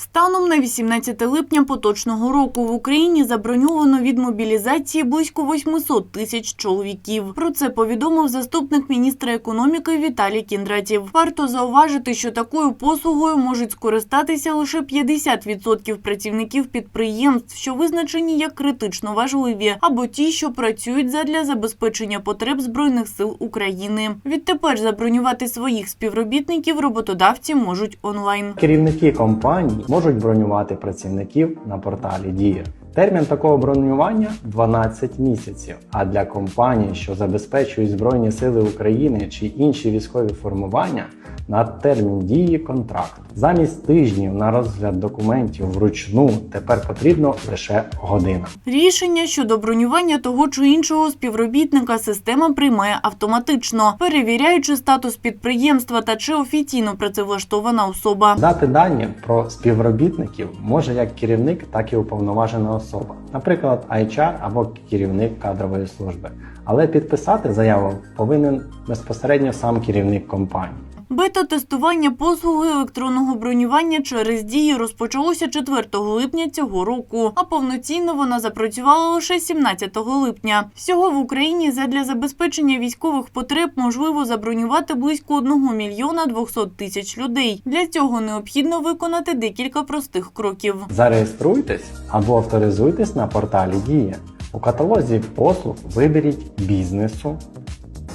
Станом на 18 липня поточного року в Україні заброньовано від мобілізації близько 800 тисяч чоловіків. Про це повідомив заступник міністра економіки Віталій Кіндратів. Варто зауважити, що такою послугою можуть скористатися лише 50% працівників підприємств, що визначені як критично важливі, або ті, що працюють задля забезпечення потреб збройних сил України. Відтепер забронювати своїх співробітників роботодавці можуть онлайн. Керівники компаній можуть бронювати працівників на порталі Дія. Термін такого бронювання 12 місяців. А для компаній, що забезпечують Збройні Сили України чи інші військові формування, на термін дії контракт. Замість тижнів на розгляд документів вручну тепер потрібно лише година. Рішення щодо бронювання того чи іншого співробітника система приймає автоматично, перевіряючи статус підприємства та чи офіційно працевлаштована особа. Дати дані про співробітників може як керівник, так і уповноважена особа, наприклад, HR або керівник кадрової служби. Але підписати заяву повинен безпосередньо сам керівник компанії. Бета-тестування послуги електронного бронювання через дії розпочалося 4 липня цього року, а повноцінно вона запрацювала лише 17 липня. Всього в Україні задля забезпечення військових потреб можливо забронювати близько 1 мільйона 200 тисяч людей. Для цього необхідно виконати декілька простих кроків. Зареєструйтесь або авторизуйтесь на порталі Дія. У каталозі послуг виберіть бізнесу,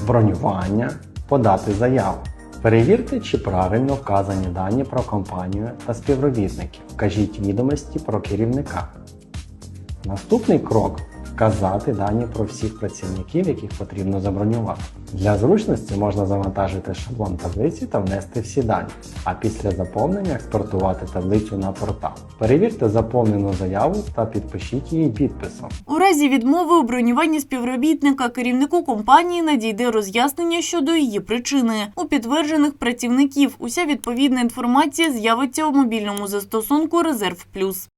бронювання, подати заяву. Перевірте, чи правильно вказані дані про компанію та співробітників. Вкажіть відомості про керівника. Наступний крок вказати дані про всіх працівників, яких потрібно забронювати. Для зручності можна завантажити шаблон таблиці та внести всі дані, а після заповнення експортувати таблицю на портал. Перевірте заповнену заяву та підпишіть її підписом. У разі відмови у бронюванні співробітника керівнику компанії надійде роз'яснення щодо її причини. У підтверджених працівників уся відповідна інформація з'явиться у мобільному застосунку Резерв Плюс.